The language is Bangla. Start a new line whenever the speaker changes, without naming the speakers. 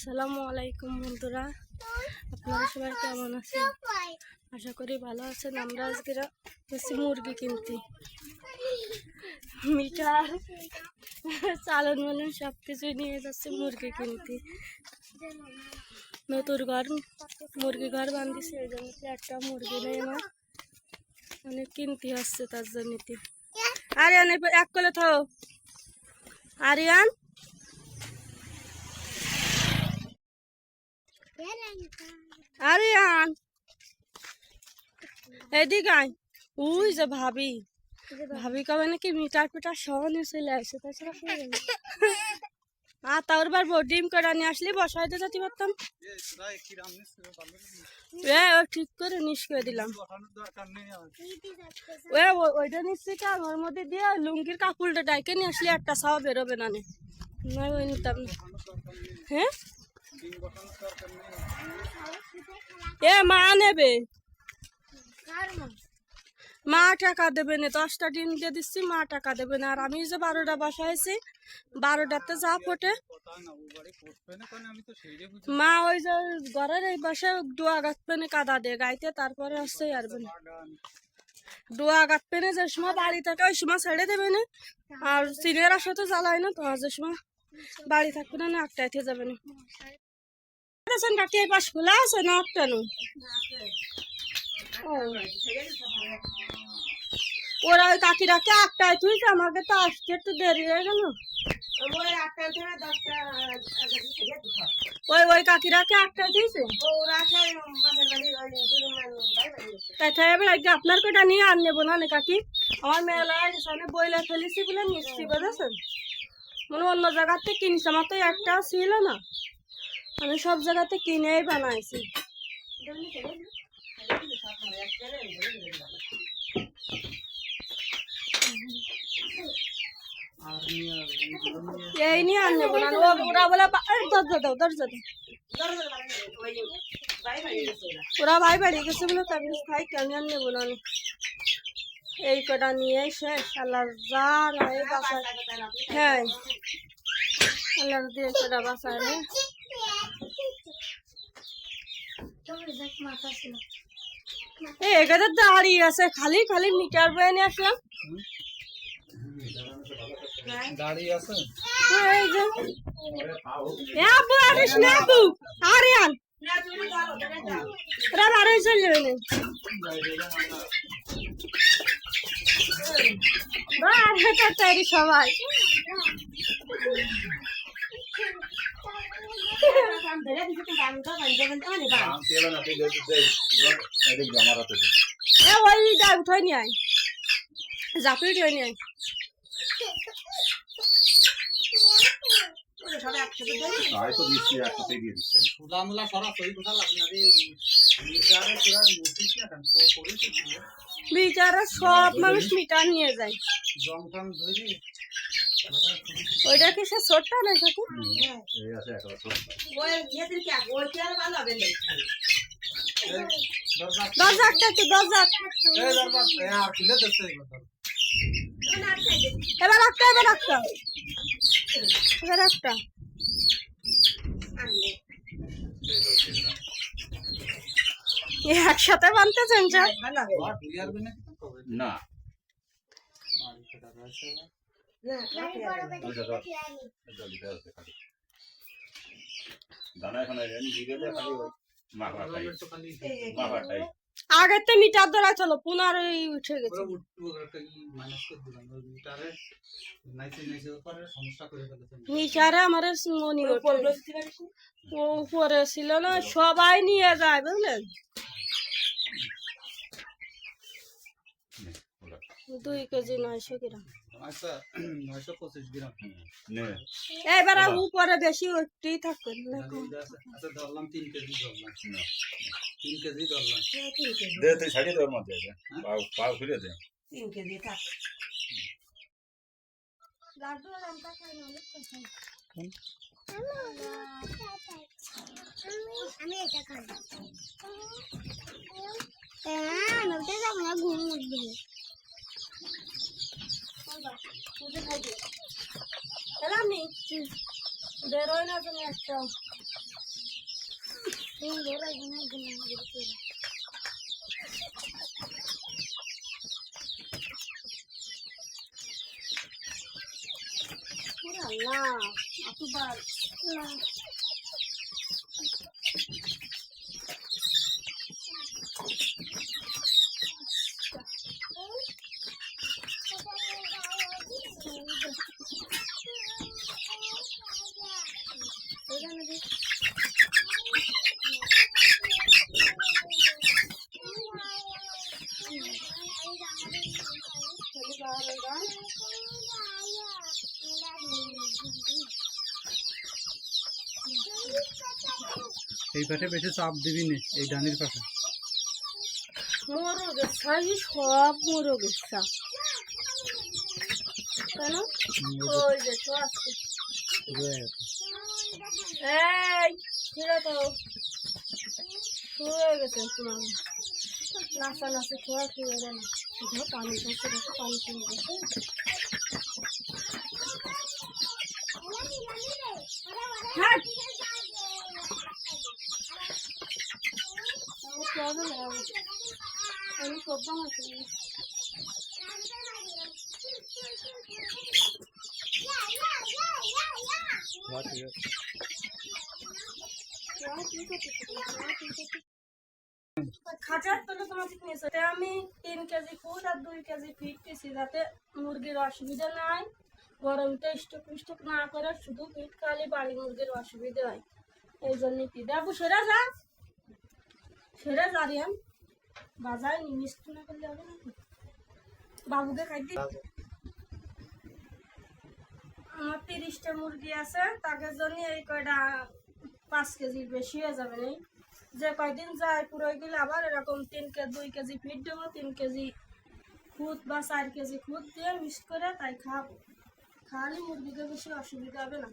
আসসালামু আলাইকুম বন্ধুরা। আপনারা সবাই কেমন আছেন? আশা করি ভালো আছেন। আমরা আজকে গেছি মুরগি কিনতে মিঠার চালন মালন সব কিছু নিয়ে যাচ্ছে মুরগি কিনতে নতুন ঘর, মুরগি ঘর বান্ধিছে এই জন্য একটা মুরগি নেই আমার অনেক কিনতে আসছে তার জন্যতে আরিয়ান এবার এক করে থাও আরিয়ান? আরিয়ান এদিকে আয়। উই যে ভাবি। ভাবি কবে নাকি মিটার পিটার সহ নিয়ে চলে আসে, তাছাড়া? আর তার বার ডিম করে নিয়ে আসলি, বসাই দিয়ে যেতে পারতাম। ঠিক করে নিস করে দিলাম। ওইটা নিচ্ছি কি ওর মধ্যে দিয়ে লুঙ্গির কাপড়টা ডাইকে নিয়ে আসলে, একটা ছাওয়া বেরোবে না ওই নিতাম হ্যাঁ? এ, মা নেবে। মা টাকা দেবে না, দশটা ডিম দিয়ে দিচ্ছি, মা টাকা দেবে না। আর আমি যে বারোটা বাসাইছি বারোটাতে যা ফোটে। মা ওই যে ঘরের এই পাশে ডোয়া পেনে কাদা দিয়ে গাইতে, তারপরে আসছে আর না ডোয়া পেনে যে সময় বাড়ি থাকে ওই সময় ছেড়ে দেবে না। আর সিনিয়র আসে তো জ্বালায় না, তো যে সময় বাড়ি থাকবে না একটাইতে যাবে না। দেখছেন কাকি এই পাশ খোলা আছে না একটা নু ও। ওরা ওই কাকিরাকে একটাই তুইছে আমাকে তো আসতে একটু দেরি হয়ে গেল। ওই ওই কাকিরাকে একটা দিয়েছে তাই তাই আজকে আপনার কটা নিয়ে আর নেব না কাকি? আমার মেলায় সামনে বইলা ফেলেছি বলে মিষ্টি বুঝেছেন মানে অন্য জায়গার থেকে কিনছি, আমার তো একটা ছিল না। আমি সব জায়গাতে কিনেই বানাইছি। এই নিয়ে আর নেব না ওরা বলে দরজা দাও দরজা দাও ওরা ভাই বাড়ি গেছে বলে তারপরে খাই, কেন আর নেব না। এই কটা নিয়ে শেষ আল্লাহ যা হ্যাঁ আল্লাহ দিয়ে কটা বাসায় রে এই এখানে দাঁড়িয়ে আছে খালি খালি মিটার বয়ে নিয়ে আসলাম।
দাঁড়িয়ে আছে?
এই যে। আরিস না আব্বু আরিয়ান ওরা বারোই চলে যাবে না তৈরি সবাই। এ ওই যা উঠাই নিয়ে আয় জাপি উঠাই নিয়ে আয় বিচারা সব মানুষ মিটার নিয়ে যায় ওইটা কি সে ছোট্ট না কাকু
দরজা?
এবার একটা এবার একটা এবার একটা একসাথে বানতে
চান
না।
আগের তো মিটার ধরা চলো পুনরায় উঠে গেছে।
মিটারে নাইছে নাইছে করে সমস্যা করে ফেলেছে।
মিটারে আমার মনি ও উপরে ছিল না সবাই নিয়ে যায় বুঝলেন? দুই কেজি নয়শো গ্রাম।
আচ্ছা
এবার আর উপরে বেশি উঠতেই থাকবে না।
আচ্ছা ধরলাম তিন কেজি ধরলাম। তিন কেজি ধরলাম।
দে তুই ছাড়িয়ে তোর মধ্যে পাও পাও খুলে দে।
আমি এটা খাব হ্যাঁ আমি ওটা না ঘুম উঠবে
এলাম নি বেরোয় না veramente beroi
na donação. Né? Por
lá, a tubarão.
এই পাশে বেশি চাপ দিবি না এই ডানির পাশে
ছাই সব কেন? ওই যে তো আছে। এই ফিরে তো শুরু হয়ে গেছে তোমার নাচা নাচে খোয়া শুরু পানি দেখো পানি গেছে। হ্যাঁ আমার প্রবলেম আমি প্রবলেম আছে খাঁচার তলে তোমাকে নিয়েছে তাই আমি তিন কেজি ফুড আর দুই কেজি ফিট পেয়েছি যাতে মুরগির অসুবিধা নাই। গরমটা স্টক স্টক না করে শুধু ফিট খালি বাড়ি মুরগির অসুবিধা হয়। এই জন্য কি? দেখো সেরা যা। সেরা যা রিয়ান বাজারে মিষ্টি না করলে হবে না বাবুকে খাইতে আমার তিরিশটা মুরগি আছে তাকে জন্য এই কয়টা পাঁচ কেজির বেশি হয়ে যাবে না যে কয়দিন যায় পুরো গেলে আবার এরকম তিন কেজি দুই কেজি ফিট দেবো তিন কেজি খুদ বা চার কেজি খুদ দিয়ে মিক্স করে তাই খাব। খালি মুরগিকে বেশি অসুবিধা হবে না।